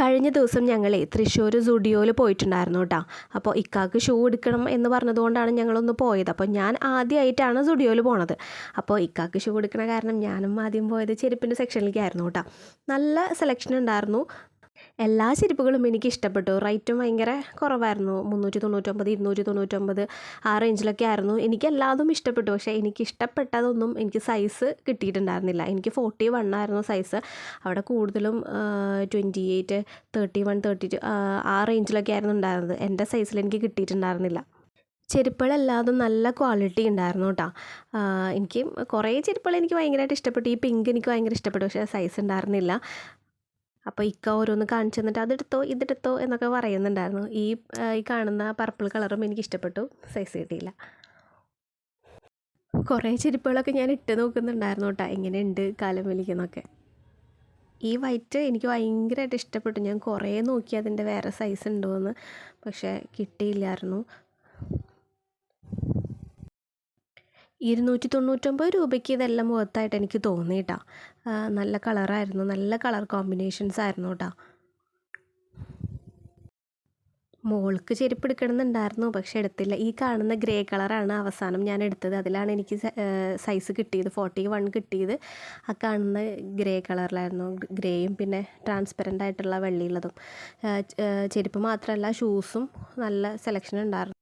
കഴിഞ്ഞ ദിവസം ഞങ്ങളെ തൃശ്ശൂർ സുഡിയോയിൽ പോയിട്ടുണ്ടായിരുന്നു കേട്ടോ അപ്പോൾ ഇക്കാക്ക് ഷൂ എടുക്കണം എന്ന് പറഞ്ഞതുകൊണ്ടാണ് ഞങ്ങളൊന്ന് പോയത്. അപ്പോൾ ഞാൻ ആദ്യമായിട്ടാണ് സുഡിയോയിൽ പോണത്. അപ്പോൾ ഇക്കാക്ക് ഷൂ എടുക്കണ കാരണം ഞാനും ആദ്യം പോയത് ചെരുപ്പിന്റെ സെക്ഷനിലേക്കായിരുന്നു കേട്ടോ നല്ല സെലക്ഷൻ ഉണ്ടായിരുന്നു. എല്ലാ ചെരുപ്പുകളും എനിക്ക് ഇഷ്ടപ്പെട്ടു. റേറ്റും ഭയങ്കര കുറവായിരുന്നു. മുന്നൂറ്റി തൊണ്ണൂറ്റൊമ്പത് ഇരുന്നൂറ്റി തൊണ്ണൂറ്റൊമ്പത് ആ റേഞ്ചിലൊക്കെ ആയിരുന്നു. എനിക്ക് എല്ലാതും ഇഷ്ടപ്പെട്ടു. പക്ഷേ എനിക്ക് ഇഷ്ടപ്പെട്ടതൊന്നും എനിക്ക് സൈസ് കിട്ടിയിട്ടുണ്ടായിരുന്നില്ല. എനിക്ക് ഫോർട്ടി വൺ ആയിരുന്നു സൈസ് അവിടെ കൂടുതലും twenty eight thirty one thirty two ആ റേഞ്ചിലൊക്കെ ആയിരുന്നു ഉണ്ടായിരുന്നത്. എന്റെ സൈസിൽ എനിക്ക് കിട്ടിയിട്ടുണ്ടായിരുന്നില്ല. ചെരുപ്പുകളെല്ലാതും നല്ല ക്വാളിറ്റി ഉണ്ടായിരുന്നു കേട്ടോ എനിക്ക് കുറേ ചെരുപ്പുകൾ എനിക്ക് ഭയങ്കരമായിട്ട് ഇഷ്ടപ്പെട്ടു. ഈ പിങ്ക് എനിക്ക് ഭയങ്കര ഇഷ്ടപ്പെട്ടു. പക്ഷേ സൈസ് ഉണ്ടായിരുന്നില്ല. അപ്പോൾ ഇക്ക ഓരോന്ന് കാണിച്ചു തന്നിട്ട് അതെടുത്തോ ഇതെടുത്തോ എന്നൊക്കെ പറയുന്നുണ്ടായിരുന്നു. ഈ ഈ കാണുന്ന പർപ്പിൾ കളറും എനിക്ക് ഇഷ്ടപ്പെട്ടു. സൈസ് കിട്ടിയില്ല. കുറേ ചെരുപ്പുകളൊക്കെ ഞാൻ ഇട്ട് നോക്കുന്നുണ്ടായിരുന്നു കേട്ടോ. എങ്ങനെയുണ്ട് കാലം വലിക്കുന്നൊക്കെ ഈ വൈറ്റ് എനിക്ക് ഭയങ്കരമായിട്ട് ഇഷ്ടപ്പെട്ടു. ഞാൻ കുറേ നോക്കി അതിന്റെ വേറെ സൈസ് ഉണ്ടോ എന്ന് പക്ഷേ കിട്ടിയില്ലായിരുന്നു. ഇരുന്നൂറ്റി തൊണ്ണൂറ്റൊമ്പത് രൂപയ്ക്ക് ഇതെല്ലാം മുഖത്തായിട്ട് എനിക്ക് തോന്നി കേട്ടോ നല്ല കളറായിരുന്നു. നല്ല കളർ കോമ്പിനേഷൻസ് ആയിരുന്നു കേട്ടോ മോൾക്ക് ചെരുപ്പ് എടുക്കണമെന്നുണ്ടായിരുന്നു പക്ഷെ എടുത്തില്ല. ഈ കാണുന്ന ഗ്രേ കളറാണ് അവസാനം ഞാൻ എടുത്തത്. അതിലാണ് എനിക്ക് സൈസ് കിട്ടിയത്. ഫോർട്ടി വൺ കിട്ടിയത്. ആ കാണുന്ന ഗ്രേ കളറിലായിരുന്നു. ഗ്രേയും പിന്നെ ട്രാൻസ്പെറന്റ് ആയിട്ടുള്ള വെള്ളിയുള്ളതും. ചെരുപ്പ് മാത്രമല്ല ഷൂസും നല്ല സെലക്ഷൻ ഉണ്ടായിരുന്നു.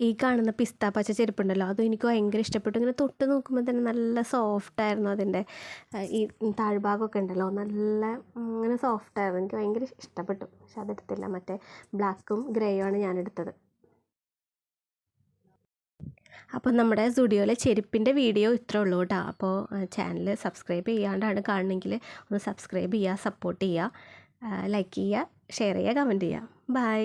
ഈ കാണുന്ന പിസ്ത പച്ച ചെരുപ്പുണ്ടല്ലോ അതും എനിക്ക് ഭയങ്കര ഇഷ്ടപ്പെട്ടു. ഇങ്ങനെ തൊട്ട് നോക്കുമ്പോൾ തന്നെ നല്ല സോഫ്റ്റ് ആയിരുന്നു അതിന്റെ ഈ താഴ്ഭാഗമൊക്കെ ഉണ്ടല്ലോ നല്ല ഇങ്ങനെ സോഫ്റ്റ് ആയിരുന്നു. എനിക്ക് ഭയങ്കര ഇഷ്ടപ്പെട്ടു പക്ഷെ അതെടുത്തില്ല. മറ്റേ ബ്ലാക്കും ഗ്രേയും ആണ് ഞാൻ എടുത്തത് അപ്പോൾ നമ്മുടെ സ്റ്റുഡിയോയിലെ ചെരുപ്പിന്റെ വീഡിയോ ഇത്രേ ഉള്ളൂ കേട്ടോ. അപ്പോൾ ചാനൽ സബ്സ്ക്രൈബ് ചെയ്യാണ്ടാണ് കാണണമെങ്കിൽ ഒന്ന് സബ്സ്ക്രൈബ് ചെയ്യുക സപ്പോർട്ട് ചെയ്യുക ലൈക്ക് ചെയ്യുക ഷെയർ ചെയ്യുക കമന്റ് ചെയ്യുക. ബൈ